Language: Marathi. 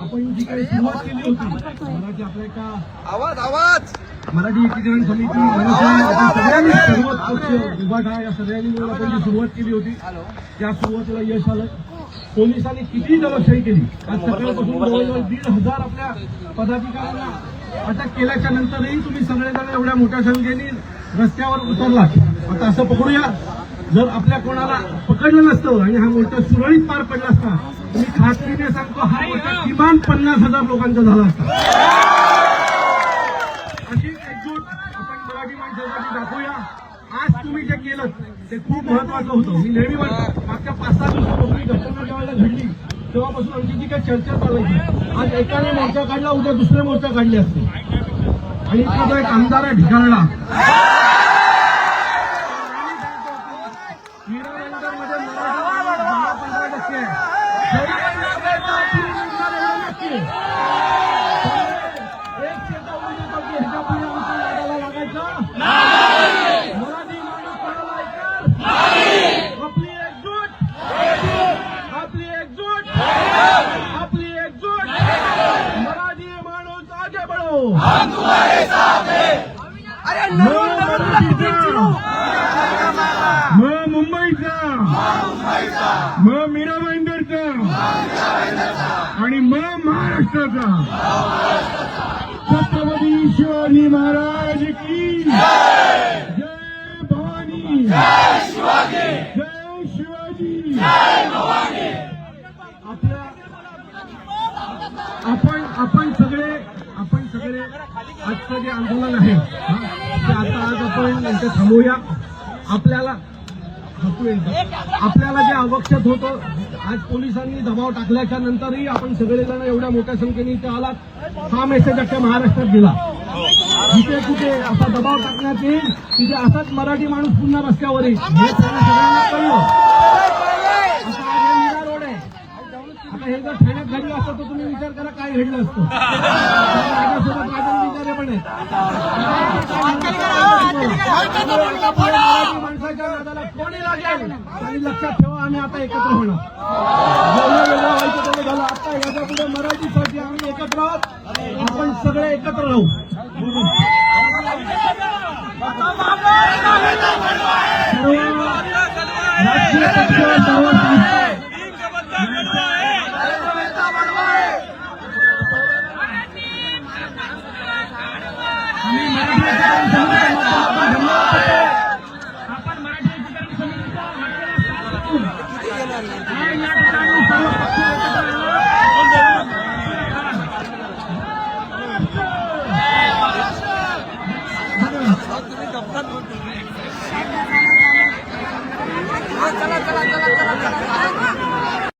आपण काही सुरुवात केली आपल्या आवाज आवाज मराठी सगळ्यांनी उभा सगळ्यांनी सुरुवात केली होती त्या सुरुवातीला यश आलं. पोलिसांनी किती दलशाही केली? आज सकाळपासून जवळजवळ दीड हजार आपल्या पदाधिकाऱ्यांना अटक केल्याच्या नंतरही तुम्ही सगळेजण एवढ्या मोठ्या संख्येने रस्त्यावर उतरलात. आता असं पकडूया. जर आपल्या कोणाला पकडलं नसतं आणि हा मोर्चा सुरळीत पार पडला असता मी खात्रीने सांगतो हा मोर्चा किमान पन्नास हजार लोकांचा झाला असता. अशी एकजूट आपण मराठी माणसासाठी दाखवूया. आज तुम्ही जे केलं ते खूप महत्वाचं होतं. मी नेहमी म्हणतो मागच्या पाच सहा दिवसापासून घटना ज्यावेळेला घडली तेव्हापासून आमची जी काही चर्चा चालायची आज एकाने मोर्चा काढला उद्या दुसरे मोर्चा काढले असते. आणि तो एक आमदार आहे ढिगाणला मीरानगरमध्ये मराठा दहा पंधरा टक्के आहे जरी लागलं तरी निघणार एवढं नक्की आहे. एक शेता उभी देतो की ह्याच्या पुढे आमच्या लाडाला लागायचं मराठी माणूस कोणाला ऐकणार आपली एकजूट आपली एकजूट आपली एकजूट मराठी माणूस आगे बढो म मुंबईचा. म मीरा भाईंदरचा आणि म महाराष्ट्राचा. छत्रपती शिवाजी महाराज की जय भवानी. जय शिवाजी. आपण आपण आजचं जे आंदोलन आहे ते आता आज आपण यांचं थांबूया. आपल्याला आपल्याला जे आवश्यक होतं आज पोलिसांनी दबाव टाकल्याच्या नंतरही आपण सगळेजण एवढ्या मोठ्या संख्येने इथे आलात. हा मेसेज अख्ख्या महाराष्ट्रात गेला. जिथे कुठे असा दबाव टाकण्यात येईल तिथे असाच मराठी माणूस पुन्हा रस्त्यावर येईल हे सगळ्यांना कळलं. आता रोड आहे आता हे जर ठाण्यात घडलं असतं तर तुम्ही विचार करा काय घडलं असतं. माणसाच्या नादाला कोणी लागेल? आणि लक्षात ठेवा आम्ही आता एकत्र होणार. व्हायचं झालं. आता याच्यापुढे मराठीसाठी आम्ही एकत्र आहोत. आपण सगळे एकत्र राहू. सर्व राजकीय पक्ष Ay,